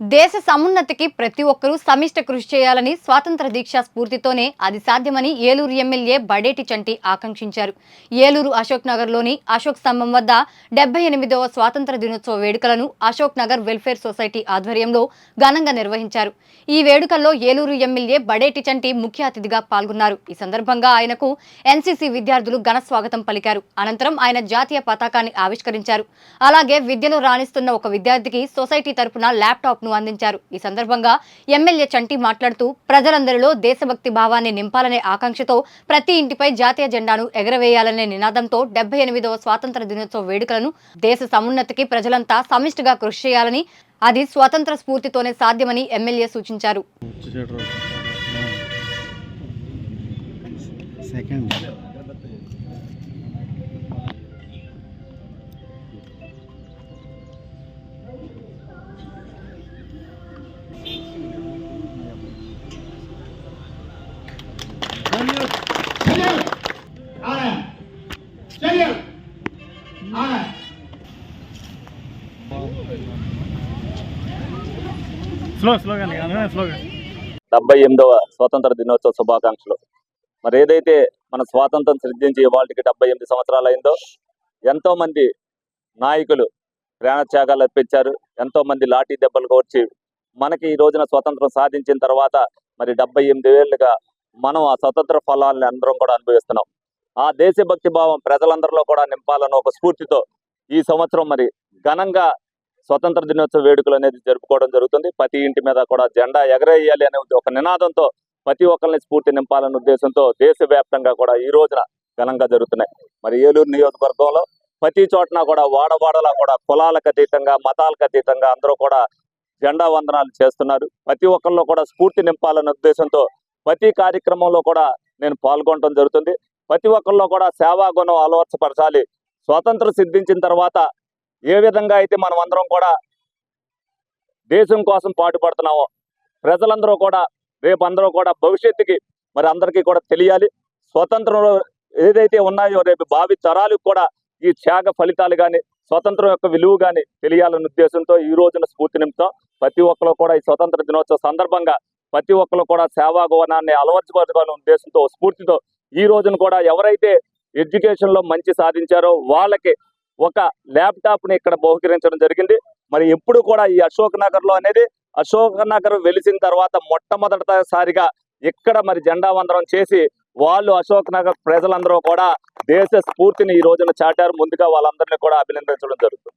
దేశ సమున్నతికి ప్రతి ఒక్కరూ సమిష్ట కృషి చేయాలని స్వాతంత్ర దీక్షా స్ఫూర్తితోనే అది సాధ్యమని ఏలూరు ఎమ్మెల్యే బడేటి చంటి ఆకాంక్షించారు. ఏలూరు అశోక్ నగర్లోని అశోక్ స్తంభం వద్ద డెబ్బై ఎనిమిదవ స్వాతంత్ర దినోత్సవ వేడుకలను అశోక్ నగర్ వెల్ఫేర్ సొసైటీ ఆధ్వర్యంలో ఘనంగా నిర్వహించారు. ఈ వేడుకల్లో ఏలూరు ఎమ్మెల్యే బడేటి చంటి ముఖ్య అతిథిగా పాల్గొన్నారు. ఈ సందర్భంగా ఆయనకు ఎన్సీసీ విద్యార్థులు ఘన స్వాగతం పలికారు. అనంతరం ఆయన జాతీయ పతాకాన్ని ఆవిష్కరించారు. అలాగే విద్యలో రాణిస్తున్న ఒక విద్యార్థికి సొసైటీ తరపున ల్యాప్టాప్ ను అందించారు. ఈ సందర్భంగా ఎమ్మెల్యే చంటి మాట్లాడుతూ ప్రజలందరిలో దేశభక్తి భావాన్ని నింపాలనే ఆకాంక్షతో ప్రతి ఇంటిపై జాతీయ జెండాను ఎగరవేయాలనే నినాదంతో డెబ్బై ఎనిమిదవ స్వాతంత్ర దినోత్సవ వేడుకలను దేశ సమున్నతికి ప్రజలంతా సమిష్టిగా కృషి చేయాలని అది స్వతంత్ర స్ఫూర్తితోనే సాధ్యమని ఎమ్మెల్యే సూచించారు. సెకండ్. డెబ్బై ఎనిమిదవ స్వాతంత్ర దినోత్సవ శుభాకాంక్షలు. మరి ఏదైతే మన స్వాతంత్రం సిద్ధించి వాళ్ళకి డెబ్బై ఎనిమిది సంవత్సరాలు అయిందో ఎంతో మంది నాయకులు ప్రాణత్యాగాలు అర్పించారు ఎంతో మంది లాఠీ దెబ్బలు కోర్చి మనకి ఈ రోజున స్వాతంత్రం సాధించిన తర్వాత మరి డెబ్బై ఎనిమిది ఏళ్ళుగా మనం ఆ స్వతంత్ర ఫలాలని అందరం కూడా అనుభవిస్తున్నాం. ఆ దేశభక్తి భావం ప్రజలందరిలో కూడా నింపాలన్న ఒక స్ఫూర్తితో ఈ సంవత్సరం మరి ఘనంగా స్వతంత్ర దినోత్సవ వేడుకలు అనేది జరుపుకోవడం జరుగుతుంది. ప్రతి ఇంటి మీద కూడా జెండా ఎగరేయాలి అనే ఒక నినాదంతో ప్రతి ఒక్కరిని స్ఫూర్తి నింపాలనే ఉద్దేశంతో దేశవ్యాప్తంగా కూడా ఈ రోజున ఘనంగా జరుగుతున్నాయి. మరి ఏలూరు నియోజకవర్గంలో ప్రతి చోటన కూడా వాడవాడలా కూడా కులాలకు అతీతంగా మతాలకు అతీతంగా అందరూ కూడా జెండా వందనాలు చేస్తున్నారు. ప్రతి ఒక్కరిలో కూడా స్ఫూర్తి నింపాలనే ఉద్దేశంతో ప్రతి కార్యక్రమంలో కూడా నేను పాల్గొనడం జరుగుతుంది. ప్రతి ఒక్కరిలో కూడా సేవా గుణం అలవర్చపరచాలి. స్వాతంత్రం సిద్ధించిన తర్వాత ఏ విధంగా అయితే మనం అందరం కూడా దేశం కోసం పాటుపడుతున్నామో ప్రజలందరూ కూడా రేపు అందరూ కూడా భవిష్యత్తుకి మరి అందరికీ కూడా తెలియాలి. స్వతంత్రంలో ఏదైతే ఉన్నాయో రేపు భావి తరాలకు కూడా ఈ త్యాగ ఫలితాలు కానీ స్వతంత్రం యొక్క విలువ కానీ తెలియాలనే ఉద్దేశంతో ఈ రోజున స్ఫూర్తి నింపుతాం ప్రతి ఒక్కరు కూడా ఈ స్వతంత్ర దినోత్సవ సందర్భంగా ప్రతి ఒక్కరు కూడా సేవా గమనాన్ని అలవర్చుకోవాలనే ఉద్దేశంతో స్ఫూర్తితో ఈ రోజున కూడా ఎవరైతే ఎడ్యుకేషన్లో మంచి సాధించారో వాళ్ళకి ఒక ల్యాప్టాప్ని ఇక్కడ బహుకరించడం జరిగింది. మరి ఎప్పుడు కూడా ఈ అశోక్ నగర్లో అనేది అశోక్ నగర్ వెలిసిన తర్వాత మొట్టమొదటిసారిగా ఇక్కడ మరి జెండా వందనం చేసి వాళ్ళు అశోక్ నగర్ ప్రజలందరూ కూడా దేశ స్ఫూర్తిని ఈ రోజున చాటారు. ముందుగా వాళ్ళందరినీ కూడా అభినందించడం జరుగుతుంది.